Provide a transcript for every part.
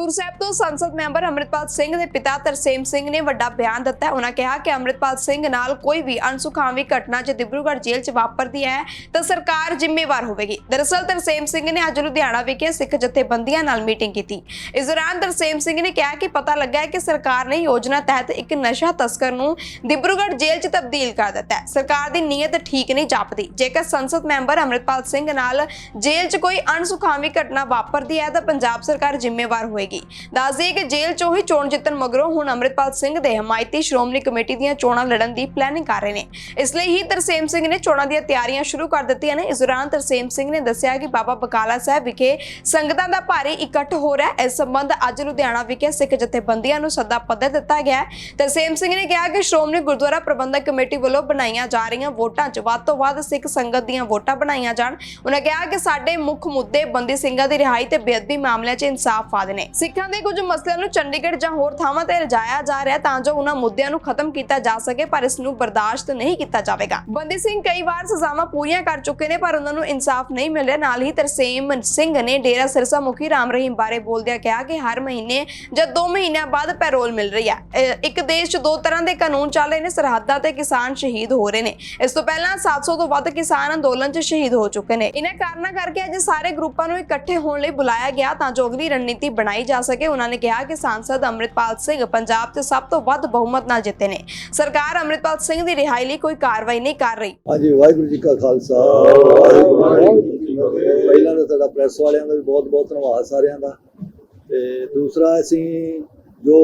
ਖਡੂਰ ਸਾਹਿਬ ਤੋਂ ਸੰਸਦ ਮੈਂਬਰ ਅੰਮ੍ਰਿਤਪਾਲ ਸਿੰਘ ਦੇ ਪਿਤਾ ਤਰਸੇਮ ਸਿੰਘ ਨੇ ਵੱਡਾ ਬਿਆਨ ਦਿੱਤਾ ਹੈ। ਉਹਨਾਂ ਕਿਹਾ ਕਿ ਅੰਮ੍ਰਿਤਪਾਲ ਸਿੰਘ ਨਾਲ ਕੋਈ ਵੀ ਅਣਸੁਖਾਵੀ ਘਟਨਾ ਜੇ ਦਿਬਰੂਗੜ੍ਹ ਜੇਲ੍ਹ 'ਚ ਵਾਪਰਦੀ ਹੈ, ਤਾਂ ਸਰਕਾਰ ਜ਼ਿੰਮੇਵਾਰ ਹੋਵੇਗੀ। ਦਰਅਸਲ ਤਰਸੇਮ ਸਿੰਘ ਨੇ ਅੱਜ ਲੁਧਿਆਣਾ ਵਿਖੇ ਸਿੱਖ ਜਥੇਬੰਦੀਆਂ ਨਾਲ ਮੀਟਿੰਗ ਕੀਤੀ। ਇਸ ਦੌਰਾਨ ਤਰਸੇਮ ਸਿੰਘ ਨੇ ਕਿਹਾ ਕਿ ਪਤਾ ਲੱਗਾ ਹੈ ਕਿ ਸਰਕਾਰ ਨੇ ਯੋਜਨਾ ਤਹਿਤ ਇੱਕ ਨਸ਼ਾ ਤਸਕਰ ਨੂੰ ਦਿਬਰੂਗੜ੍ਹ ਜੇਲ੍ਹ 'ਚ ਤਬਦੀਲ ਕਰ ਦਿੱਤਾ ਹੈ। ਸਰਕਾਰ ਦੀ ਨੀਅਤ ਠੀਕ ਨਹੀਂ ਜਾਪਦੀ। ਜੇਕਰ ਸੰਸਦ ਮੈਂਬਰ ਅੰਮ੍ਰਿਤਪਾਲ ਸਿੰਘ ਨਾਲ ਜੇਲ੍ਹ 'ਚ ਕੋਈ ਅਣਸੁਖਾਵੀ ਘਟਨਾ ਵਾਪਰਦੀ ਹੈ, ਤਾਂ ਪੰਜਾਬ ਸਰਕਾਰ ਜ਼ਿੰਮੇਵਾਰ ਹੋਏਗੀ। ਦੱਸ ਦਈਏ ਕਿ ਜੇਲ੍ਹ 'ਚੋਂ ਹੀ ਚੋਣ ਜਿੱਤਣ ਮਗਰੋਂ ਹੁਣ ਅੰਮ੍ਰਿਤਪਾਲ ਸਿੰਘ ਦੇ ਹਮਾਇਤੀ ਸ਼੍ਰੋਮਣੀ ਕਮੇਟੀ ਦੀਆਂ ਚੋਣਾਂ ਲੜਨ ਦੀ ਪਲੈਨਿੰਗ ਕਰ ਰਹੇ ਨੇ। ਇਸ ਲਈ ਹੀ ਤਰਸੇਮ ਸਿੰਘ ਨੇ ਚੋਣਾਂ ਦੀਆਂ ਤਿਆਰੀਆਂ ਸ਼ੁਰੂ ਕਰ ਦਿੱਤੀਆਂ ਨੇ। ਇਸ ਦੌਰਾਨ ਤਰਸੇਮ ਸਿੰਘ ਨੇ ਦੱਸਿਆ ਕਿ ਬਾਬਾ ਬਕਾਲਾ ਸਾਹਿਬ ਵਿਖੇ ਸੰਗਤਾਂ ਦਾ ਭਾਰੀ ਇਕੱਠ ਹੋ ਰਿਹਾ ਹੈ। ਇਸ ਸੰਬੰਧ ਅੱਜ ਲੁਧਿਆਣਾ ਵਿਖੇ ਸਿੱਖ ਜਥੇਬੰਦੀਆਂ ਨੂੰ ਸੱਦਾ ਪੱਤਰ ਦਿੱਤਾ ਗਿਆ ਤਰਸੇਮ ਸਿੰਘ ਨੇ ਕਿਹਾ ਕਿ ਸ਼੍ਰੋਮਣੀ ਗੁਰਦੁਆਰਾ ਪ੍ਰਬੰਧਕ ਕਮੇਟੀ ਵੱਲੋਂ ਬਣਾਈਆਂ ਜਾ ਰਹੀਆਂ ਵੋਟਾਂ 'ਚ ਵੱਧ ਤੋਂ ਵੱਧ ਸਿੱਖ ਸੰਗਤ ਦੀਆਂ ਵੋਟਾਂ ਬਣਾਈਆਂ ਜਾਣ। ਉਹਨਾਂ ਕਿਹਾ ਕਿ ਸਾਡੇ ਮੁੱਖ ਮੁੱਦੇ ਬੰਦੀ ਸਿੰਘਾਂ ਦੀ ਰਿਹਾਈ ਤੇ ਬੇਅਦਬੀ ਮਾਮਲਿਆਂ 'ਚ ਇਨਸਾਫ ਵਾਦ ਨੇ। ਸਿੱਖਾਂ ਦੇ ਕੁਝ ਮਸਲਿਆਂ ਨੂੰ ਚੰਡੀਗੜ੍ਹ ਜਾਂ ਹੋਰ ਥਾਵਾਂ ਤੇ ਰਜਾਇਆ ਜਾ ਰਿਹਾ ਤਾਂ ਜੋ ਉਹਨਾਂ ਮੁੱਦਿਆਂ ਨੂੰ ਖਤਮ ਕੀਤਾ ਜਾ ਸਕੇ, ਪਰ ਇਸ ਨੂੰ ਬਰਦਾਸ਼ਤ ਨਹੀਂ ਕੀਤਾ ਜਾਵੇਗਾ। ਬੰਦੀ ਸਿੰਘ ਕਈ ਵਾਰ ਸਜ਼ਾਵਾਂ ਪੂਰੀਆਂ ਕਰ ਚੁੱਕੇ ਨੇ, ਪਰ ਉਹਨਾਂ ਨੂੰ ਇਨਸਾਫ ਨਹੀਂ ਮਿਲ ਰਿਹਾ। ਨਾਲ ਹੀ ਤਰਸੇਮ ਸਿੰਘ ਨੇ ਡੇਰਾ ਸਿਰਸਾ ਮੁਖੀ ਰਾਮ ਰਹੀਮ ਬਾਰੇ ਬੋਲਦਿਆਂ ਕਿਹਾ ਕਿ ਹਰ ਮਹੀਨੇ ਜਾਂ 2 ਮਹੀਨਿਆਂ ਬਾਅਦ ਪੈਰੋਲ ਮਿਲ ਰਹੀ ਹੈ। ਅਹ ਇੱਕ ਦੇਸ਼ 'ਚ ਦੋ ਤਰ੍ਹਾਂ ਦੇ ਕਾਨੂੰਨ ਚੱਲ ਰਹੇ ਨੇ, ਸਰਹੱਦਾਂ ਤੇ ਕਿਸਾਨ ਸ਼ਹੀਦ ਹੋ ਰਹੇ ਨੇ। ਇਸ ਤੋਂ ਪਹਿਲਾਂ 700 ਤੋਂ ਵੱਧ ਕਿਸਾਨ ਅੰਦੋਲਨ 'ਚ ਸ਼ਹੀਦ ਹੋ ਚੁੱਕੇ ਨੇ। ਇਹਨਾਂ ਕਾਰਨਾਂ ਕਰਕੇ ਅੱਜ ਸਾਰੇ ਗਰੁੱਪਾਂ ਨੂੰ ਇਕੱਠੇ ਹੋਣ ਲਈ ਬੁਲਾਇਆ ਗਿਆ ਤਾਂ ਜੋ ਅਗਲੀ ਰਣਨੀਤੀ ਬਣਾਈ ਜਾ ਸਕੇ। ਉਹਨਾਂ ਨੇ ਕਿਹਾ ਕਿ ਸਾਂਸਦ ਅੰਮ੍ਰਿਤਪਾਲ ਸਿੰਘ ਪੰਜਾਬ 'ਚ ਸਭ ਤੋਂ ਵੱਧ ਬਹੁਮਤ ਨਾਲ ਜਿੱਤੇ ਨੇ। ਸਰਕਾਰ ਅੰਮ੍ਰਿਤਪਾਲ ਸਿੰਘ ਦੀ ਰਿਹਾਈ ਲਈ ਕੋਈ ਕਾਰਵਾਈ ਨਹੀਂ ਕਰ ਰਹੀ। ਹਾਂਜੀ, ਵਾਹਿਗੁਰੂ ਜੀ ਕਾ ਖਾਲਸਾ। ਪਹਿਲਾਂ ਤਾਂ ਤੁਹਾਡਾ ਪ੍ਰੈਸ ਵਾਲਿਆਂ ਦਾ ਵੀ ਬਹੁਤ ਬਹੁਤ ਧੰਨਵਾਦ ਸਾਰਿਆਂ ਦਾ। ਤੇ ਦੂਸਰਾ, ਅਸੀਂ ਜੋ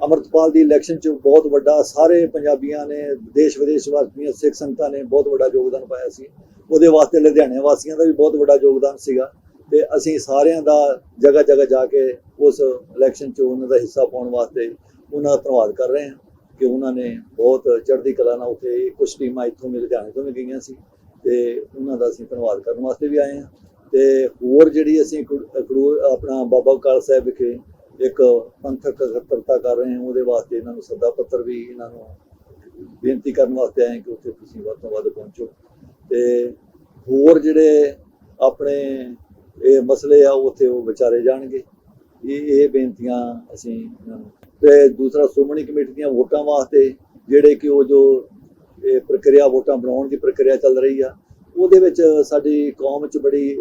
ਅਮਰਤਪਾਲ ਦੀ ਇਲੈਕਸ਼ਨ ਚ ਬਹੁਤ ਵੱਡਾ, ਸਾਰੇ ਪੰਜਾਬੀਆਂ ਨੇ, ਦੇਸ਼ ਵਿਦੇਸ਼ ਵਾਸੀਆਂ, ਸਿੱਖ ਸੰਗਤਾਂ ਨੇ ਬਹੁਤ ਵੱਡਾ ਯੋਗਦਾਨ ਪਾਇਆ ਸੀ। ਉਹਦੇ ਵਾਸਤੇ ਲੁਧਿਆਣੇ ਵਾਸੀਆਂ ਦਾ ਵੀ ਬਹੁਤ ਵੱਡਾ ਯੋਗਦਾਨ ਸੀਗਾ। ਤੇ ਅਸੀਂ ਸਾਰਿਆਂ ਦਾ ਜਗ੍ਹਾ ਜਗ੍ਹਾ ਜਾ ਕੇ ਉਸ ਇਲੈਕਸ਼ਨ ਚ ਉਹਨਾਂ ਦਾ ਹਿੱਸਾ ਪਾਉਣ ਵਾਸਤੇ ਉਹਨਾਂ ਦਾ ਧੰਨਵਾਦ ਕਰ ਰਹੇ ਹਾਂ ਕਿ ਉਹਨਾਂ ਨੇ ਬਹੁਤ ਚੜ੍ਹਦੀ ਕਲਾ ਨਾਲ ਉੱਥੇ ਕੁਝ ਟੀਮਾਂ ਇੱਥੋਂ ਮਿਲ ਲੁਧਿਆਣੇ ਤੋਂ ਵੀ ਗਈਆਂ ਸੀ ਤੇ ਉਹਨਾਂ ਦਾ ਅਸੀਂ ਧੰਨਵਾਦ ਕਰਨ ਵਾਸਤੇ ਵੀ ਆਏ ਹਾਂ। ਤੇ ਹੋਰ ਜਿਹੜੀ ਅਸੀਂ ਖਡੂ- ਆਪਣਾ ਬਾਬਾ ਕਾਲ ਸਾਹਿਬ ਵਿਖੇ ਇੱਕ ਪੰਥਕ ਇਕੱਤਰਤਾ ਕਰ ਰਹੇ ਹਾਂ, ਉਹਦੇ ਵਾਸਤੇ ਇਹਨਾਂ ਨੂੰ ਸੱਦਾ ਪੱਤਰ ਵੀ ਇਹਨਾਂ ਨੂੰ ਬੇਨਤੀ ਕਰਨ ਵਾਸਤੇ ਆਏ ਕਿ ਉੱਥੇ ਤੁਸੀਂ ਵੱਧ ਤੋਂ ਵੱਧ ਪਹੁੰਚੋ। ਤੇ ਹੋਰ ਜਿਹੜੇ ਆਪਣੇ ਇਹ ਮਸਲੇ ਆ, ਉੱਥੇ ਉਹ ਵਿਚਾਰੇ ਜਾਣਗੇ। ਇਹ ਇਹ ਬੇਨਤੀਆਂ ਅਸੀਂ ਇਹਨਾਂ ਨੂੰ ਤੇ ਦੂਸਰਾ ਸ਼੍ਰੋਮਣੀ ਕਮੇਟੀ ਦੀਆਂ ਵੋਟਾਂ ਵਾਸਤੇ ਜਿਹੜੇ ਕਿ ਉਹ ਜੋ, ਇਹ ਪ੍ਰਕਿਰਿਆ, ਵੋਟਾਂ ਬਣਾਉਣ ਦੀ ਪ੍ਰਕਿਰਿਆ ਚੱਲ ਰਹੀ ਆ, ਉਹਦੇ ਵਿੱਚ ਸਾਡੀ ਕੌਮ 'ਚ ਬੜੀ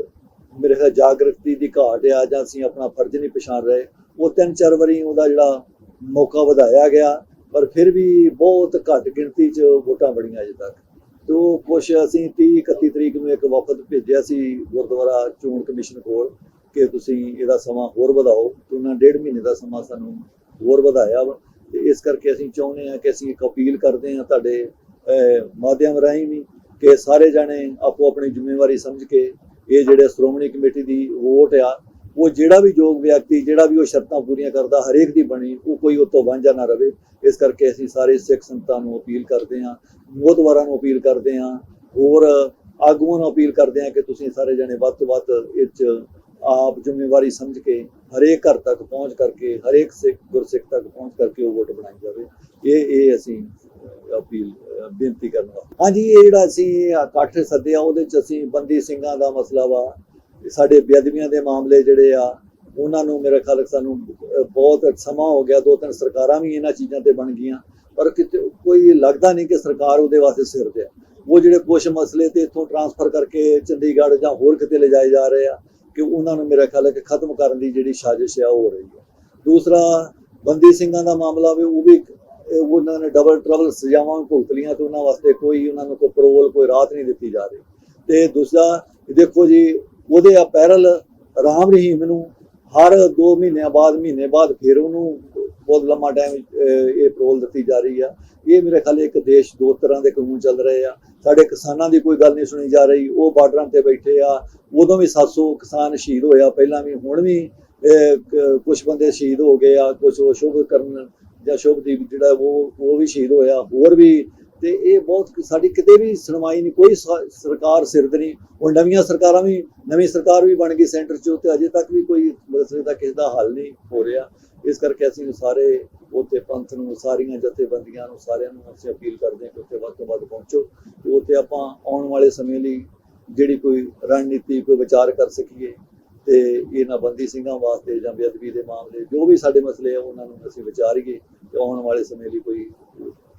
ਮੇਰੇ ਖਿਆਲ ਜਾਗਰਤੀ ਦੀ ਘਾਟ ਆ, ਜਾਂ ਅਸੀਂ ਆਪਣਾ ਫਰਜ਼ ਨਹੀਂ ਪਛਾਣ ਰਹੇ। ਉਹ ਤਿੰਨ ਚਾਰ ਵਾਰੀ ਉਹਦਾ ਜਿਹੜਾ ਮੌਕਾ ਵਧਾਇਆ ਗਿਆ, ਪਰ ਫਿਰ ਵੀ ਬਹੁਤ ਘੱਟ ਗਿਣਤੀ 'ਚ ਵੋਟਾਂ ਬਣੀਆਂ ਅਜੇ ਤੱਕ। ਤੋਂ ਕੁਛ ਅਸੀਂ 30 31 ਤਰੀਕ ਨੂੰ ਇੱਕ ਵਫਦ ਭੇਜਿਆ ਸੀ ਗੁਰਦੁਆਰਾ ਚੋਣ ਕਮਿਸ਼ਨ ਕੋਲ ਕਿ ਤੁਸੀਂ ਇਹਦਾ ਸਮਾਂ ਹੋਰ ਵਧਾਓ, ਤੇ ਉਹਨਾਂ ਡੇਢ ਮਹੀਨੇ ਦਾ ਸਮਾਂ ਸਾਨੂੰ ਹੋਰ ਵਧਾਇਆ ਵਾ। ਤੇ ਇਸ ਕਰਕੇ ਅਸੀਂ ਚਾਹੁੰਦੇ ਹਾਂ ਕਿ ਅਸੀਂ ਇੱਕ ਅਪੀਲ ਕਰਦੇ ਹਾਂ ਤੁਹਾਡੇ ਮਾਧਿਅਮ ਰਾਹੀਂ ਵੀ ਕਿ ਸਾਰੇ ਜਾਣੇ ਆਪੋ ਆਪਣੀ ਜ਼ਿੰਮੇਵਾਰੀ ਸਮਝ ਕੇ ਇਹ ਜਿਹੜੇ ਸ਼੍ਰੋਮਣੀ ਕਮੇਟੀ ਦੀ ਵੋਟ ਆ ਉਹ ਜਿਹੜਾ ਵੀ ਯੋਗ ਵਿਅਕਤੀ, ਜਿਹੜਾ ਵੀ ਉਹ ਸ਼ਰਤਾਂ ਪੂਰੀਆਂ ਕਰਦਾ, ਹਰੇਕ ਦੀ ਬਣੀ, ਉਹ ਕੋਈ ਉਹ ਵਾਂਝਾ ਨਾ ਰਵੇ। ਇਸ ਕਰਕੇ ਅਸੀਂ ਸਾਰੇ ਸਿੱਖ ਸੰਗਤਾਂ ਨੂੰ ਅਪੀਲ ਕਰਦੇ ਹਾਂ ਮੋਦਵਾਰਾਂ ਨੂੰ ਅਪੀਲ ਕਰਦੇ ਹਾਂ, ਹੋਰ ਆਗੂਆਂ ਨੂੰ ਅਪੀਲ ਕਰਦੇ ਹਾਂ ਕਿ ਤੁਸੀਂ ਸਾਰੇ ਜਣੇ ਵੱਧ ਤੋਂ ਵੱਧ ਇਹ 'ਚ ਆਪ ਜ਼ਿੰਮੇਵਾਰੀ ਸਮਝ ਕੇ ਹਰੇਕ ਘਰ ਤੱਕ ਪਹੁੰਚ ਕਰਕੇ, ਹਰੇਕ ਸਿੱਖ ਗੁਰਸਿੱਖ ਤੱਕ ਪਹੁੰਚ ਕਰਕੇ ਉਹ ਵੋਟ ਬਣਾਈ ਜਾਵੇ। ਇਹ ਇਹ ਅਸੀਂ ਅਪੀਲ, ਬੇਨਤੀ ਕਰਨਾ ਹਾਂਜੀ, ਇਹ ਜਿਹੜਾ ਅਸੀਂ ਇਕੱਠ ਸੱਦਿਆ, ਉਹਦੇ ਚ ਅਸੀਂ ਬੰਦੀ ਸਿੰਘਾਂ ਦਾ ਮਸਲਾ ਵਾ ਸਾਡੇ ਬੇਅਦਬੀਆਂ ਦੇ ਮਾਮਲੇ ਜਿਹੜੇ ਆ, ਉਹਨਾਂ ਨੂੰ ਮੇਰੇ ਖਿਆਲ ਸਾਨੂੰ ਬਹੁਤ ਸਮਾਂ ਹੋ ਗਿਆ, ਦੋ ਤਿੰਨ ਸਰਕਾਰਾਂ ਵੀ ਇਹਨਾਂ ਚੀਜ਼ਾਂ ਤੇ ਬਣ ਗਈਆਂ, ਪਰ ਕਿਤੇ ਕੋਈ ਲੱਗਦਾ ਨਹੀਂ ਕਿ ਸਰਕਾਰ ਉਹਦੇ ਵਾਸਤੇ ਸਿਰ ਤੇ ਉਹ ਜਿਹੜੇ ਕੁਝ ਮਸਲੇ ਤੇ ਇੱਥੋਂ ਟਰਾਂਸਫਰ ਕਰਕੇ ਚੰਡੀਗੜ੍ਹ ਜਾਂ ਹੋਰ ਕਿਤੇ ਲਿਜਾਏ ਜਾ ਰਹੇ ਆ, ਕਿ ਉਹਨਾਂ ਨੂੰ ਮੇਰਾ ਖਿਆਲ ਹੈ ਕਿ ਖਤਮ ਕਰਨ ਦੀ ਜਿਹੜੀ ਸਾਜ਼ਿਸ਼ ਆ, ਉਹ ਹੋ ਰਹੀ ਹੈ। ਦੂਸਰਾ, ਬੰਦੀ ਸਿੰਘਾਂ ਦਾ ਮਾਮਲਾ ਵੀ, ਉਹ ਵੀ ਉਹਨਾਂ ਨੇ ਡਬਲ ਟਰਬਲ ਸਜ਼ਾਵਾਂ ਭੁਗਤ ਲੀਆਂ ਤੇ ਉਹਨਾਂ ਵਾਸਤੇ ਕੋਈ, ਉਹਨਾਂ ਨੂੰ ਕੋਈ ਪਰੋਲ ਕੋਈ ਰਾਹਤ ਨਹੀਂ ਦਿੱਤੀ ਜਾ ਰਹੀ। ਤੇ ਦੂਸਰਾ, ਦੇਖੋ ਜੀ ਉਹਦੇ ਆ ਪੈਰਲ ਰਾਮ ਰਹੀਮ ਨੂੰ ਹਰ 2 ਮਹੀਨਿਆਂ ਬਾਅਦ, ਮਹੀਨੇ ਬਾਅਦ ਫਿਰ ਉਹਨੂੰ ਬਹੁਤ ਲੰਮਾ ਟਾਈਮ ਇਹ ਪਰੋਲ ਦਿੱਤੀ ਜਾ ਰਹੀ ਆ। ਇਹ ਮੇਰੇ ਖਿਆਲ ਇੱਕ ਦੇਸ਼ ਦੋ ਤਰ੍ਹਾਂ ਦੇ ਕਾਨੂੰਨ ਚੱਲ ਰਹੇ ਆ। ਸਾਡੇ ਕਿਸਾਨਾਂ ਦੀ ਕੋਈ ਗੱਲ ਨਹੀਂ ਸੁਣੀ ਜਾ ਰਹੀ। ਉਹ ਬਾਰਡਰਾਂ ਤੇ ਬੈਠੇ ਆ। ਉਦੋਂ ਵੀ 700 ਕਿਸਾਨ ਸ਼ਹੀਦ ਹੋਇਆ ਪਹਿਲਾਂ ਵੀ, ਹੁਣ ਵੀ ਕੁਝ ਬੰਦੇ ਸ਼ਹੀਦ ਹੋ ਗਏ ਆ। ਕੁਝ ਉਹ ਸ਼ੁਭ ਕਰਨ ਜਾਂ ਸ਼ੁਭਦੀਪ ਜਿਹੜਾ ਉਹ ਉਹ ਵੀ ਸ਼ਹੀਦ ਹੋਇਆ। ਹੋਰ ਵੀ ਤੇ ਇਹ ਬਹੁਤ ਸਾਡੀ ਕਿਤੇ ਵੀ ਸੁਣਵਾਈ ਨਹੀਂ, ਕੋਈ ਸਰਕਾਰ ਸਿਰਦ ਨਹੀਂ। ਹੁਣ ਨਵੀਆਂ ਸਰਕਾਰਾਂ ਵੀ, ਨਵੀਂ ਸਰਕਾਰ ਵੀ ਬਣ ਗਈ ਸੈਂਟਰ 'ਚ ਤੇ ਅਜੇ ਤੱਕ ਵੀ ਕੋਈ ਮਸਲੇ ਦਾ ਕਿਸੇ ਦਾ ਹੱਲ ਨਹੀਂ ਹੋ ਰਿਹਾ। ਇਸ ਕਰਕੇ ਅਸੀਂ ਸਾਰੇ ਉੱਥੇ ਪੰਥ ਨੂੰ, ਸਾਰੀਆਂ ਜਥੇਬੰਦੀਆਂ ਨੂੰ, ਸਾਰਿਆਂ ਨੂੰ ਅਸੀਂ ਅਪੀਲ ਕਰਦੇ ਹਾਂ ਕਿ ਉੱਥੇ ਵੱਧ ਤੋਂ ਵੱਧ ਪਹੁੰਚੋ ਤੇ ਉੱਥੇ ਆਪਾਂ ਆਉਣ ਵਾਲੇ ਸਮੇਂ ਲਈ ਜਿਹੜੀ ਕੋਈ ਰਣਨੀਤੀ, ਕੋਈ ਵਿਚਾਰ ਕਰ ਸਕੀਏ ਤੇ ਇਹਨਾਂ ਬੰਦੀ ਸਿੰਘਾਂ ਵਾਸਤੇ ਜਾਂ ਬੇਅਦਬੀ ਦੇ ਮਾਮਲੇ, ਜੋ ਵੀ ਸਾਡੇ ਮਸਲੇ ਆ, ਉਹਨਾਂ ਨੂੰ ਅਸੀਂ ਵਿਚਾਰੀਏ ਤੇ ਆਉਣ ਵਾਲੇ ਸਮੇਂ ਲਈ ਕੋਈ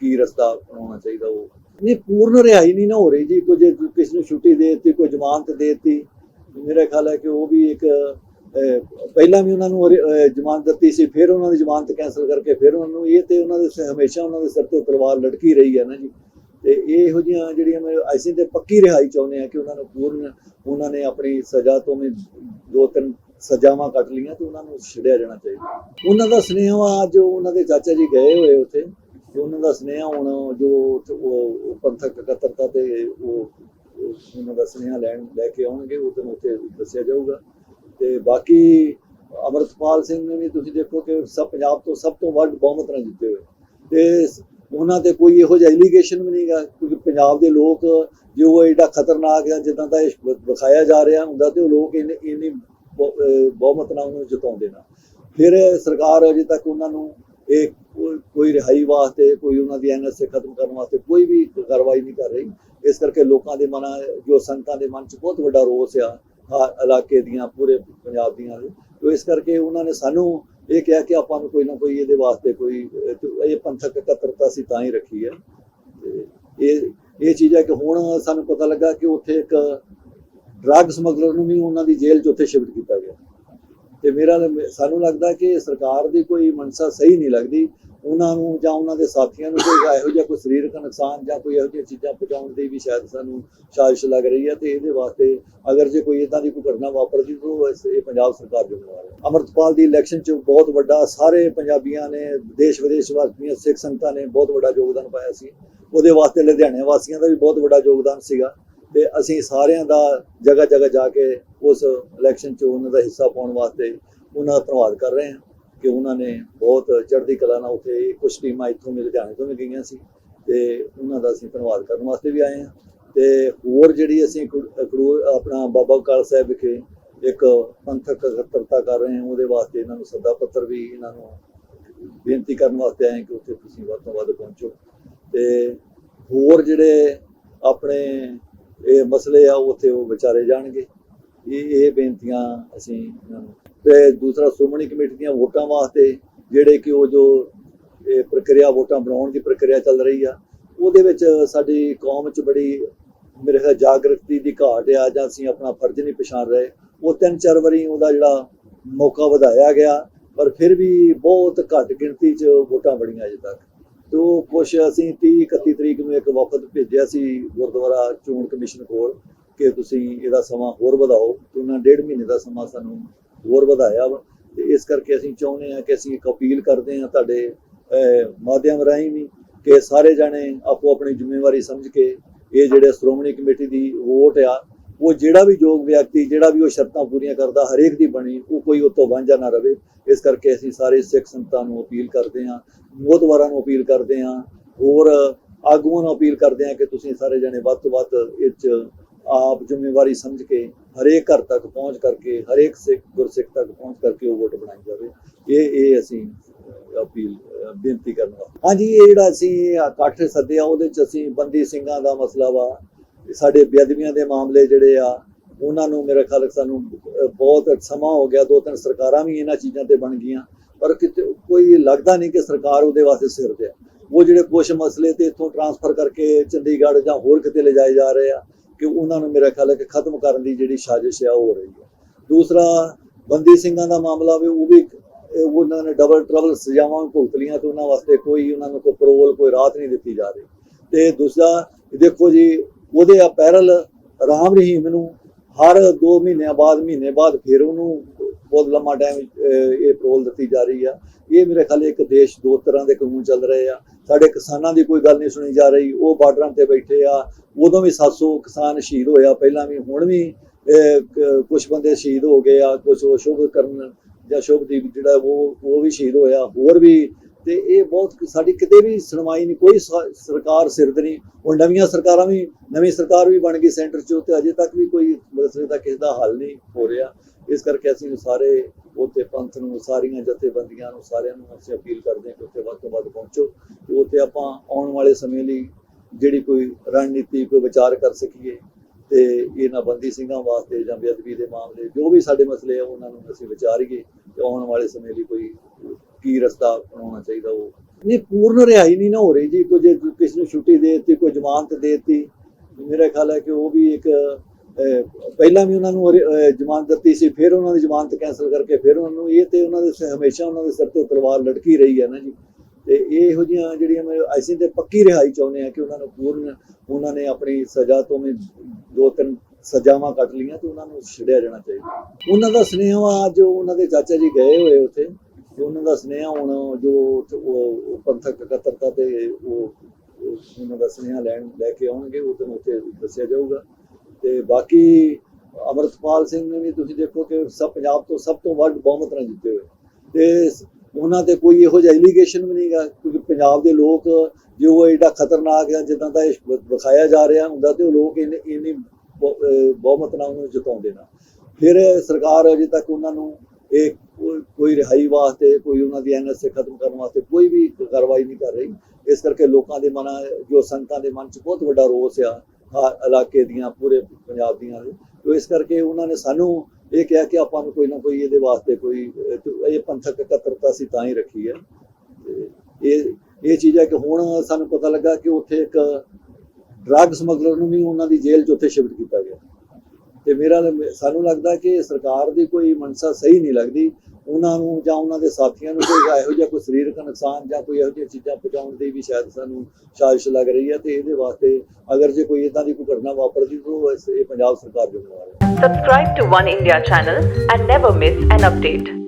ਕੀ ਰਸਤਾ ਅਪਣਾਉਣਾ ਚਾਹੀਦਾ ਉਹ? ਨਹੀਂ, ਪੂਰਨ ਰਿਹਾਈ ਨਹੀਂ ਨਾ ਹੋ ਰਹੀ ਜੀ। ਕੁਝ ਕਿਸ ਨੂੰ ਛੁੱਟੀ ਦੇ ਦਿੱਤੀ, ਕੋਈ ਜ਼ਮਾਨਤ ਦੇ ਦਿੱਤੀ, ਮੇਰਾ ਖਿਆਲ ਹੈ ਕਿ ਉਹ ਵੀ ਇੱਕ ਪਹਿਲਾਂ ਵੀ ਉਹਨਾਂ ਨੂੰ ਜ਼ਮਾਨਤ ਦਿੱਤੀ ਸੀ, ਫਿਰ ਉਹਨਾਂ ਦੀ ਜ਼ਮਾਨਤ ਕੈਂਸਲ ਕਰਕੇ ਫਿਰ ਉਹਨਾਂ ਨੂੰ ਇਹ ਤੇ ਉਹਨਾਂ ਦੇ ਹਮੇਸ਼ਾ ਉਹਨਾਂ ਦੇ ਸਿਰ ਤੇ ਤਲਵਾਰ ਲਟਕੀ ਰਹੀ ਹੈ ਨਾ ਜੀ। ਤੇ ਇਹੋ ਜਿਹੀਆਂ ਜਿਹੜੀਆਂ ਮੈਂ ਅਸੀਂ ਤੇ ਪੱਕੀ ਰਿਹਾਈ ਚਾਹੁੰਦੇ ਆ ਕਿ ਉਹਨਾਂ ਨੂੰ ਪੂਰਨ, ਉਹਨਾਂ ਨੇ ਆਪਣੀ ਸਜ਼ਾ ਤੋਂ ਵੀ ਦੋ ਤਿੰਨ ਸਜ਼ਾਵਾਂ ਕੱਟ ਲਈਆਂ ਤੇ ਉਹਨਾਂ ਨੂੰ ਛੱਡਿਆ ਜਾਣਾ ਚਾਹੀਦਾ। ਉਹਨਾਂ ਦਾ ਸੁਨੇਹਾ ਅੱਜ ਉਹਨਾਂ ਦੇ ਚਾਚਾ ਜੀ ਗਏ ਹੋਏ ਉੱਥੇ। ਤੇ ਉਹਨਾਂ ਦਾ ਸੁਨੇਹਾ ਹੁਣ ਜੋ ਉੱਥੇ ਪੰਥਕ ਇਕੱਤਰਤਾ ਤੇ ਉਹ ਉਹਨਾਂ ਦਾ ਸੁਨੇਹਾ ਲੈਣ, ਲੈ ਕੇ ਆਉਣਗੇ, ਉਹ ਤੁਹਾਨੂੰ ਉੱਥੇ ਦੱਸਿਆ ਜਾਊਗਾ। ਤੇ ਬਾਕੀ ਅਮਰਤਪਾਲ ਸਿੰਘ ਨੇ ਵੀ ਤੁਸੀਂ ਦੇਖੋ ਕਿ ਸਭ ਪੰਜਾਬ ਤੋਂ ਸਭ ਤੋਂ ਵੱਧ ਬਹੁਮਤ ਨਾਲ ਜਿੱਤੇ ਹੋਏ। ਤੇ ਉਹਨਾਂ ਤੇ ਕੋਈ ਇਹੋ ਜਿਹਾ ਐਲੀਗੇਸ਼ਨ ਵੀ ਨਹੀਂਗਾ ਕਿਉਂਕਿ ਪੰਜਾਬ ਦੇ ਲੋਕ ਜੇ ਉਹ ਐਡਾ ਖਤਰਨਾਕ ਹੈ ਜਿੱਦਾਂ ਦਾ ਇਹ ਵਿਖਾਇਆ ਜਾ ਰਿਹਾ ਹੁੰਦਾ ਤੇ ਉਹ ਲੋਕ ਇੰਨੀ ਇੰਨੀ ਬਹੁ- ਬਹੁਮਤ ਨਾਲ ਉਹਨੂੰ ਜਿਤਾਉਂਦੇ ਨਾ। ਫਿਰ ਸਰਕਾਰ ਅਜੇ ਤੱਕ ਉਹਨਾਂ ਨੂੰ ਇਹ ਕੋਈ- ਕੋਈ ਰਿਹਾਈ ਵਾਸਤੇ, ਕੋਈ ਉਹਨਾਂ ਦੀ ਐਨਐਸਏ ਖਤਮ ਕਰਨ ਵਾਸਤੇ ਕੋਈ ਵੀ ਕਾਰਵਾਈ ਨਹੀਂ ਕਰ ਰਹੀ। ਇਸ ਕਰਕੇ ਲੋਕਾਂ ਦੇ ਮਨਾਂ, ਜੋ ਸੰਗਤਾਂ ਦੇ ਮਨ 'ਚ ਬਹੁਤ ਵੱਡਾ ਰੋਸ ਆ ਹਾਂ ਇਲਾਕੇ ਦੀਆਂ, ਪੂਰੇ ਪੰਜਾਬ ਦੀਆਂ। ਦੇ ਇਸ ਕਰਕੇ ਉਹਨਾਂ ਨੇ ਸਾਨੂੰ ਇਹ ਕਿਹਾ ਕਿ ਆਪਾਂ ਨੂੰ ਕੋਈ ਨਾ ਕੋਈ ਇਹਦੇ ਵਾਸਤੇ ਕੋਈ, ਇਹ ਪੰਥਕ ਇਕੱਤਰਤਾ ਸੀ ਤਾਂ ਹੀ ਰੱਖੀ ਹੈ ਤੇ ਇਹ ਇਹ ਚੀਜ਼ ਹੈ ਕਿ ਹੁਣ ਸਾਨੂੰ ਪਤਾ ਲੱਗਾ ਕਿ ਉੱਥੇ ਇੱਕ ਡਰੱਗ ਸਮਗਲਰ ਨੂੰ ਵੀ ਉਹਨਾਂ ਦੀ ਜੇਲ੍ਹ 'ਚ ਉੱਥੇ ਸ਼ਿਫਟ ਕੀਤਾ ਗਿਆ। ਤੇ ਮੇਰਾ ਸਾਨੂੰ ਲੱਗਦਾ ਕਿ ਸਰਕਾਰ ਦੀ ਕੋਈ ਮਨਸਾ ਸਹੀ ਨਹੀਂ ਲੱਗਦੀ। ਉਹਨਾਂ ਨੂੰ ਜਾਂ ਉਹਨਾਂ ਦੇ ਸਾਥੀਆਂ ਨੂੰ ਕੋਈ ਇਹੋ ਜਿਹਾ ਕੋਈ ਸਰੀਰਕ ਨੁਕਸਾਨ ਜਾਂ ਕੋਈ ਇਹੋ ਜਿਹੀਆਂ ਚੀਜ਼ਾਂ ਪਹੁੰਚਾਉਣ ਦੀ ਵੀ ਸ਼ਾਇਦ ਸਾਨੂੰ ਸਾਜ਼ਿਸ਼ ਲੱਗ ਰਹੀ ਹੈ ਤੇ ਇਹਦੇ ਵਾਸਤੇ ਅਗਰ ਜੇ ਕੋਈ ਇਦਾਂ ਦੀ ਕੋਈ ਘਟਨਾ ਵਾਪਰਦੀ ਤਾਂ ਉਹ ਇਹ ਪੰਜਾਬ ਸਰਕਾਰ ਜ਼ਿੰਮੇਵਾਰ ਹੈ। ਅਮਰਤਪਾਲ ਦੀ ਇਲੈਕਸ਼ਨ 'ਚ ਬਹੁਤ ਵੱਡਾ ਸਾਰੇ ਪੰਜਾਬੀਆਂ ਨੇ ਦੇਸ਼ ਵਿਦੇਸ਼ ਵਾਸੀਆਂ, ਸਿੱਖ ਸੰਗਤਾਂ ਨੇ ਬਹੁਤ ਵੱਡਾ ਯੋਗਦਾਨ ਪਾਇਆ ਸੀ। ਉਹਦੇ ਵਾਸਤੇ ਲੁਧਿਆਣੇ ਵਾਸੀਆਂ ਦਾ ਵੀ ਬਹੁਤ ਵੱਡਾ ਯੋਗਦਾਨ ਸੀਗਾ। ਤੇ ਅਸੀਂ ਸਾਰਿਆਂ ਦਾ ਜਗ੍ਹਾ ਜਗ੍ਹਾ ਜਾ ਕੇ ਉਸ ਇਲੈਕਸ਼ਨ 'ਚ ਉਹਨਾਂ ਦਾ ਹਿੱਸਾ ਪਾਉਣ ਵਾਸਤੇ ਉਹਨਾਂ ਦਾ ਧੰਨਵਾਦ ਕਰ ਰਹੇ ਹਾਂ ਕਿ ਉਹਨਾਂ ਨੇ ਬਹੁਤ ਚੜ੍ਹਦੀ ਕਲਾ ਨਾਲ ਉੱਥੇ ਕੁਝ ਟੀਮਾਂ ਇੱਥੋਂ ਮਿਲ ਜਾਣੇ ਤੋਂ ਵੀ ਗਈਆਂ ਸੀ ਤੇ ਉਹਨਾਂ ਦਾ ਅਸੀਂ ਧੰਨਵਾਦ ਕਰਨ ਵਾਸਤੇ ਵੀ ਆਏ ਹਾਂ। ਤੇ ਹੋਰ ਜਿਹੜੀ ਅਸੀਂ ਖਡੂ- ਆਪਣਾ ਬਾਬਾ ਕਾਲ ਸਾਹਿਬ ਵਿਖੇ ਇੱਕ ਪੰਥਕ ਇਕੱਤਰਤਾ ਕਰ ਰਹੇ ਹਾਂ, ਉਹਦੇ ਵਾਸਤੇ ਇਹਨਾਂ ਨੂੰ ਸੱਦਾ ਪੱਤਰ ਵੀ ਇਹਨਾਂ ਨੂੰ ਬੇਨਤੀ ਕਰਨ ਵਾਸਤੇ ਆਏ ਕਿ ਉੱਥੇ ਤੁਸੀਂ ਵੱਧ ਤੋਂ ਵੱਧ ਪਹੁੰਚੋ। ਤੇ ਹੋਰ ਜਿਹੜੇ ਆਪਣੇ ਇਹ ਮਸਲੇ ਆ, ਉੱਥੇ ਉਹ ਵਿਚਾਰੇ ਜਾਣਗੇ। ਇਹ ਇਹ ਬੇਨਤੀਆਂ ਅਸੀਂ ਇਹਨਾਂ ਨੂੰ ਤੇ ਦੂਸਰਾ ਸ਼੍ਰੋਮਣੀ ਕਮੇਟੀ ਦੀਆਂ ਵੋਟਾਂ ਵਾਸਤੇ ਜਿਹੜੇ ਕਿ ਉਹ ਜੋ ਇਹ ਪ੍ਰਕਿਰਿਆ ਵੋਟਾਂ ਬਣਾਉਣ ਦੀ ਪ੍ਰਕਿਰਿਆ ਚੱਲ ਰਹੀ ਆ, ਉਹਦੇ ਵਿੱਚ ਸਾਡੀ ਕੌਮ 'ਚ ਬੜੀ ਮੇਰੇ ਖਿਆਲ ਜਾਗਰਤੀ ਦੀ ਘਾਟ ਆ ਜਾਂ ਅਸੀਂ ਆਪਣਾ ਫਰਜ਼ ਨਹੀਂ ਪਛਾਣ ਰਹੇ। ਉਹ ਤਿੰਨ ਚਾਰ ਵਾਰੀ ਉਹਦਾ ਜਿਹੜਾ ਮੌਕਾ ਵਧਾਇਆ ਗਿਆ, ਪਰ ਫਿਰ ਵੀ ਬਹੁਤ ਘੱਟ ਗਿਣਤੀ 'ਚ ਵੋਟਾਂ ਬਣੀਆਂ ਅਜੇ ਤੱਕ। ਤੋ ਕੁਛ ਅਸੀਂ 30 31 ਤਰੀਕ ਨੂੰ ਇੱਕ ਵਫਦ ਭੇਜਿਆ ਸੀ ਗੁਰਦੁਆਰਾ ਚੋਣ ਕਮਿਸ਼ਨ ਕੋਲ ਕਿ ਤੁਸੀਂ ਇਹਦਾ ਸਮਾਂ ਹੋਰ ਵਧਾਓ। ਤੇ ਉਹਨਾਂ ਡੇਢ ਮਹੀਨੇ ਦਾ ਸਮਾਂ ਸਾਨੂੰ ਹੋਰ ਵਧਾਇਆ ਵਾ। ਤੇ ਇਸ ਕਰਕੇ ਅਸੀਂ ਚਾਹੁੰਦੇ ਹਾਂ ਕਿ ਅਸੀਂ ਇੱਕ ਅਪੀਲ ਕਰਦੇ ਹਾਂ ਤੁਹਾਡੇ ਮਾਧਿਅਮ ਰਾਹੀਂ ਵੀ ਕਿ ਸਾਰੇ ਜਾਣੇ ਆਪੋ ਆਪਣੀ ਜ਼ਿੰਮੇਵਾਰੀ ਸਮਝ ਕੇ ਇਹ ਜਿਹੜੇ ਸ਼੍ਰੋਮਣੀ ਕਮੇਟੀ ਦੀ ਵੋਟ ਆ ਉਹ ਜਿਹੜਾ ਵੀ ਯੋਗ ਵਿਅਕਤੀ ਜਿਹੜਾ ਵੀ ਉਹ ਸ਼ਰਤਾਂ ਪੂਰੀਆਂ ਕਰਦਾ ਹਰੇਕ ਦੀ ਬਣੀ ਉਹ ਕੋਈ ਉਹ ਵਾਂਝਾ ਨਾ ਰਵੇ। ਇਸ ਕਰਕੇ ਅਸੀਂ ਸਾਰੇ ਸਿੱਖ ਸੰਗਤਾਂ ਨੂੰ ਅਪੀਲ ਕਰਦੇ ਹਾਂ ਮੋਦਵਾਰਾਂ ਨੂੰ ਅਪੀਲ ਕਰਦੇ ਹਾਂ ਹੋਰ ਆਗੂਆਂ ਨੂੰ ਅਪੀਲ ਕਰਦੇ ਹਾਂ ਕਿ ਤੁਸੀਂ ਸਾਰੇ ਜਣੇ ਵੱਧ ਤੋਂ ਵੱਧ ਇਹ 'ਚ ਆਪ ਜ਼ਿੰਮੇਵਾਰੀ ਸਮਝ ਕੇ ਹਰੇਕ ਘਰ ਤੱਕ ਪਹੁੰਚ ਕਰਕੇ ਹਰੇਕ ਸਿੱਖ ਗੁਰਸਿੱਖ ਤੱਕ ਪਹੁੰਚ ਕਰਕੇ ਉਹ ਵੋਟ ਬਣਾਈ ਜਾਵੇ। ਇਹ ਇਹ ਅਸੀਂ ਅਪੀਲ ਅ, ਬੇਨਤੀ ਕਰਨਾ। ਹਾਂਜੀ ਇਹ ਜਿਹੜਾ ਅਸੀਂ ਇਕੱਠ ਸੱਦਿਆ ਉਹਦੇ ਚ ਅਸੀਂ ਬੰਦੀ ਸਿੰਘਾਂ ਦਾ ਮਸਲਾ ਵਾ ਸਾਡੇ ਬੇਅਦਬੀਆਂ ਦੇ ਮਾਮਲੇ ਜਿਹੜੇ ਆ, ਉਹਨਾਂ ਨੂੰ ਮੇਰੇ ਖਿਆਲ ਸਾਨੂੰ ਬਹੁਤ ਸਮਾਂ ਹੋ ਗਿਆ ਦੋ ਤਿੰਨ ਸਰਕਾਰਾਂ ਵੀ ਇਹਨਾਂ ਚੀਜ਼ਾਂ ਤੇ ਬਣ ਗਈਆਂ, ਪਰ ਕਿਤੇ ਕੋਈ ਲੱਗਦਾ ਨਹੀਂ ਕਿ ਸਰਕਾਰ ਉਹਦੇ ਵਾਸਤੇ ਸਿਰ ਤੇ ਆ। ਉਹ ਜਿਹੜੇ ਕੁਝ ਮਸਲੇ ਤੇ ਇੱਥੋਂ ਟਰਾਂਸਫਰ ਕਰਕੇ ਚੰਡੀਗੜ੍ਹ ਜਾਂ ਹੋਰ ਕਿਤੇ ਲਿਜਾਏ ਜਾ ਰਹੇ ਆ, ਕਿ ਉਹਨਾਂ ਨੂੰ ਮੇਰਾ ਖਿਆਲ ਹੈ ਕਿ ਖਤਮ ਕਰਨ ਦੀ ਜਿਹੜੀ ਸਾਜ਼ਿਸ਼ ਆ, ਉਹ ਹੋ ਰਹੀ ਹੈ ਦੂਸਰਾ, ਬੰਦੀ ਸਿੰਘਾਂ ਦਾ ਮਾਮਲਾ ਵੀ, ਉਹ ਵੀ ਉਹਨਾਂ ਨੇ ਡਬਲ ਟਰਬਲ ਸਜ਼ਾਵਾਂ ਭੁਗਤ ਲਈਆਂ ਤੇ ਉਹਨਾਂ ਵਾਸਤੇ ਕੋਈ, ਉਹਨਾਂ ਨੂੰ ਕੋਈ ਪਰੋਲ ਕੋਈ ਰਾਹਤ ਨਹੀਂ ਦਿੱਤੀ ਜਾ ਰਹੀ। ਤੇ ਦੂਸਰਾ, ਦੇਖੋ ਜੀ ਉਹਦੇ ਅਪੈਰਲ ਰਾਮ ਰਹੀਮ ਨੂੰ ਹਰ 2 ਮਹੀਨਿਆਂ ਬਾਅਦ, ਮਹੀਨੇ ਬਾਅਦ ਫਿਰ ਉਹਨੂੰ ਬਹੁਤ ਲੰਮਾ ਟਾਈਮ ਇਹ ਪਰੋਲ ਦਿੱਤੀ ਜਾ ਰਹੀ ਆ। ਇਹ ਮੇਰੇ ਖਿਆਲ ਇੱਕ ਦੇਸ਼ ਦੋ ਤਰ੍ਹਾਂ ਦੇ ਕਾਨੂੰਨ ਚੱਲ ਰਹੇ ਆ। ਸਾਡੇ ਕਿਸਾਨਾਂ ਦੀ ਕੋਈ ਗੱਲ ਨਹੀਂ ਸੁਣੀ ਜਾ ਰਹੀ। ਉਹ ਬਾਰਡਰਾਂ ਤੇ ਬੈਠੇ ਆ। ਉਦੋਂ ਵੀ 700 ਕਿਸਾਨ ਸ਼ਹੀਦ ਹੋਇਆ ਪਹਿਲਾਂ ਵੀ, ਹੁਣ ਵੀ ਕੁਝ ਬੰਦੇ ਸ਼ਹੀਦ ਹੋ ਗਏ ਆ। ਕੁਝ ਉਹ ਸ਼ੁਭ ਕਰਨ ਜਾਂ ਸ਼ੁਭਦੀਪ ਜਿਹੜਾ ਉਹ ਉਹ ਵੀ ਸ਼ਹੀਦ ਹੋਇਆ। ਹੋਰ ਵੀ ਤੇ ਇਹ ਬਹੁਤ ਸਾਡੀ ਕਿਤੇ ਵੀ ਸੁਣਵਾਈ ਨਹੀਂ, ਕੋਈ ਸਰਕਾਰ ਸਿਰਦ ਨਹੀਂ। ਹੁਣ ਨਵੀਆਂ ਸਰਕਾਰਾਂ ਵੀ, ਨਵੀਂ ਸਰਕਾਰ ਵੀ ਬਣ ਗਈ ਸੈਂਟਰ 'ਚ ਤੇ ਅਜੇ ਤੱਕ ਵੀ ਕੋਈ ਮਸਲੇ ਦਾ ਕਿਸੇ ਦਾ ਹੱਲ ਨਹੀਂ ਹੋ ਰਿਹਾ। ਇਸ ਕਰਕੇ ਅਸੀਂ ਸਾਰੇ ਉੱਥੇ ਪੰਥ ਨੂੰ, ਸਾਰੀਆਂ ਜਥੇਬੰਦੀਆਂ ਨੂੰ, ਸਾਰਿਆਂ ਨੂੰ ਅਸੀਂ ਅਪੀਲ ਕਰਦੇ ਹਾਂ ਕਿ ਉੱਥੇ ਵੱਧ ਤੋਂ ਵੱਧ ਪਹੁੰਚੋ ਤੇ ਉੱਥੇ ਆਪਾਂ ਆਉਣ ਵਾਲੇ ਸਮੇਂ ਲਈ ਜਿਹੜੀ ਕੋਈ ਰਣਨੀਤੀ, ਕੋਈ ਵਿਚਾਰ ਕਰ ਸਕੀਏ ਤੇ ਇਹਨਾਂ ਬੰਦੀ ਸਿੰਘਾਂ ਵਾਸਤੇ ਜਾਂ ਬੇਅਦਬੀ ਦੇ ਮਾਮਲੇ, ਜੋ ਵੀ ਸਾਡੇ ਮਸਲੇ ਆ, ਉਹਨਾਂ ਨੂੰ ਅਸੀਂ ਵਿਚਾਰੀਏ ਤੇ ਆਉਣ ਵਾਲੇ ਸਮੇਂ ਲਈ ਕੋਈ ਕੀ ਰਸਤਾ ਅਪਣਾਉਣਾ ਚਾਹੀਦਾ ਉਹ? ਨਹੀਂ, ਪੂਰਨ ਰਿਹਾਈ ਨਹੀਂ ਨਾ ਹੋ ਰਹੀ ਜੀ। ਕੁਝ ਕਿਸ ਨੂੰ ਛੁੱਟੀ ਦੇ ਦਿੱਤੀ ਕੋਈ ਜ਼ਮਾਨਤ ਦੇ ਦਿੱਤੀ। ਮੇਰਾ ਖਿਆਲ ਹੈ ਕਿ ਉਹ ਵੀ ਇੱਕ ਪਹਿਲਾਂ ਵੀ ਉਹਨਾਂ ਨੂੰ ਜ਼ਮਾਨਤ ਦਿੱਤੀ ਸੀ, ਫਿਰ ਉਹਨਾਂ ਦੀ ਜ਼ਮਾਨਤ ਕੈਂਸਲ ਕਰਕੇ ਫਿਰ ਉਹਨਾਂ ਨੂੰ ਇਹ ਤੇ ਉਹਨਾਂ ਦੇ ਹਮੇਸ਼ਾ ਉਹਨਾਂ ਦੇ ਸਿਰ ਤੇ ਤਲਵਾਰ ਲਟਕੀ ਰਹੀ ਹੈ ਨਾ ਜੀ। ਤੇ ਇਹੋ ਜਿਹੀਆਂ ਜਿਹੜੀਆਂ ਮੈਂ, ਅਸੀਂ ਤੇ ਪੱਕੀ ਰਿਹਾਈ ਚਾਹੁੰਦੇ ਆ ਕਿ ਉਹਨਾਂ ਨੂੰ ਪੂਰਨ, ਉਹਨਾਂ ਨੇ ਆਪਣੀ ਸਜ਼ਾ ਤੋਂ ਵੀ ਦੋ ਤਿੰਨ ਸਜ਼ਾਵਾਂ ਕੱਟ ਲਈਆਂ ਤੇ ਉਹਨਾਂ ਨੂੰ ਛੱਡਿਆ ਜਾਣਾ ਚਾਹੀਦਾ। ਉਹਨਾਂ ਦਾ ਸੁਨੇਹਾ ਵਾ ਅੱਜ ਉਹਨਾਂ ਦੇ ਚਾਚਾ ਜੀ ਗਏ ਹੋਏ ਉੱਥੇ। ਤੇ ਉਹਨਾਂ ਦਾ ਸੁਨੇਹਾ ਹੁਣ ਜੋ ਪੰਥਕ ਇਕੱਤਰਤਾ ਤੇ ਉਹ ਉਹਨਾਂ ਦਾ ਸੁਨੇਹਾ ਲੈਣ, ਲੈ ਕੇ ਆਉਣਗੇ, ਉਹ ਤੁਹਾਨੂੰ ਉੱਥੇ ਦੱਸਿਆ ਜਾਊਗਾ। ਤੇ ਬਾਕੀ ਅਮਰਤਪਾਲ ਸਿੰਘ ਨੇ ਵੀ ਤੁਸੀਂ ਦੇਖੋ ਕਿ ਸਭ ਪੰਜਾਬ ਤੋਂ ਸਭ ਤੋਂ ਵੱਧ ਬਹੁਮਤ ਨਾਲ ਜਿੱਤੇ ਹੋਏ। ਤੇ ਉਹਨਾਂ ਤੇ ਕੋਈ ਇਹੋ ਜਿਹਾ ਐਲੀਗੇਸ਼ਨ ਵੀ ਨਹੀਂਗਾ, ਕਿਉਂਕਿ ਪੰਜਾਬ ਦੇ ਲੋਕ ਜੋ ਉਹ ਐਡਾ ਖਤਰਨਾਕ ਹੈ ਜਿੱਦਾਂ ਦਾ ਇਹ ਵਿਖਾਇਆ ਜਾ ਰਿਹਾ ਹੁੰਦਾ ਤੇ ਉਹ ਲੋਕ ਇੰਨੇ ਇੰਨੀ ਬਹੁ- ਬਹੁਮਤ ਨਾਲ ਉਹਨੂੰ ਜਿਤਾਉਂਦੇ ਨਾ। ਫਿਰ ਸਰਕਾਰ ਅਜੇ ਤੱਕ ਉਹਨਾਂ ਨੂੰ ਇਹ ਕੋਈ- ਕੋਈ ਰਿਹਾਈ ਵਾਸਤੇ, ਕੋਈ ਉਹਨਾਂ ਦੀ ਐਨਐਸਏ ਖਤਮ ਕਰਨ ਵਾਸਤੇ ਕੋਈ ਵੀ ਕਾਰਵਾਈ ਨਹੀਂ ਕਰ ਰਹੀ। ਇਸ ਕਰਕੇ ਲੋਕਾਂ ਦੇ ਮਨਾਂ, ਜੋ ਸੰਗਤਾਂ ਦੇ ਮਨ 'ਚ ਬਹੁਤ ਵੱਡਾ ਰੋਸ ਆ ਇਲਾਕੇ ਦੀਆਂ, ਪੂਰੇ ਪੰਜਾਬ ਦੀਆਂ। ਦੇ ਇਸ ਕਰਕੇ ਉਹਨਾਂ ਨੇ ਸਾਨੂੰ ਇਹ ਕਿਹਾ ਕਿ ਆਪਾਂ ਨੂੰ ਕੋਈ ਨਾ ਕੋਈ ਇਹਦੇ ਵਾਸਤੇ ਕੋਈ, ਇਹ ਪੰਥਕ ਇਕੱਤਰਤਾ ਸੀ ਤਾਂ ਹੀ ਰੱਖੀ ਹੈ। ਤੇ ਇਹ ਇਹ ਚੀਜ਼ ਹੈ ਕਿ ਹੁਣ ਸਾਨੂੰ ਪਤਾ ਲੱਗਾ ਕਿ ਉੱਥੇ ਇੱਕ ਡਰੱਗ ਸਮਗਲਰ ਨੂੰ ਵੀ ਉਹਨਾਂ ਦੀ ਜੇਲ੍ਹ 'ਚ ਉੱਥੇ ਸ਼ਿਫਟ ਕੀਤਾ ਗਿਆ। ਤੇ ਮੇਰਾ ਸਾਨੂੰ ਲੱਗਦਾ ਕਿ ਸਰਕਾਰ ਦੀ ਕੋਈ ਮਨਸਾ ਸਹੀ ਨਹੀਂ ਲੱਗਦੀ ਉਹਨਾਂ ਨੂੰ ਜਾਂ ਉਹਨਾਂ ਦੇ ਸਾਥੀਆਂ ਨੂੰ ਕੋਈ ਇਹੋ ਜਿਹਾ ਕੋਈ ਸਰੀਰਕ ਨੁਕਸਾਨ ਜਾਂ ਕੋਈ ਇਹੋ ਜਿਹੀਆਂ ਚੀਜ਼ਾਂ ਪਹੁੰਚਾਉਣ ਦੀ ਵੀ ਸ਼ਾਇਦ ਸਾਨੂੰ ਸਾਜ਼ਿਸ਼ ਲੱਗ ਰਹੀ ਹੈ ਤੇ ਇਹਦੇ ਵਾਸਤੇ ਅਗਰ ਜੇ ਕੋਈ ਇਦਾਂ ਦੀ ਕੋਈ ਘਟਨਾ ਵਾਪਰਦੀ ਤਾਂ ਇਸ- ਇਹ ਪੰਜਾਬ ਸਰਕਾਰ ਜ਼ਿੰਮੇਵਾਰ ਹੈ Subscribe to One India channel and never miss an update.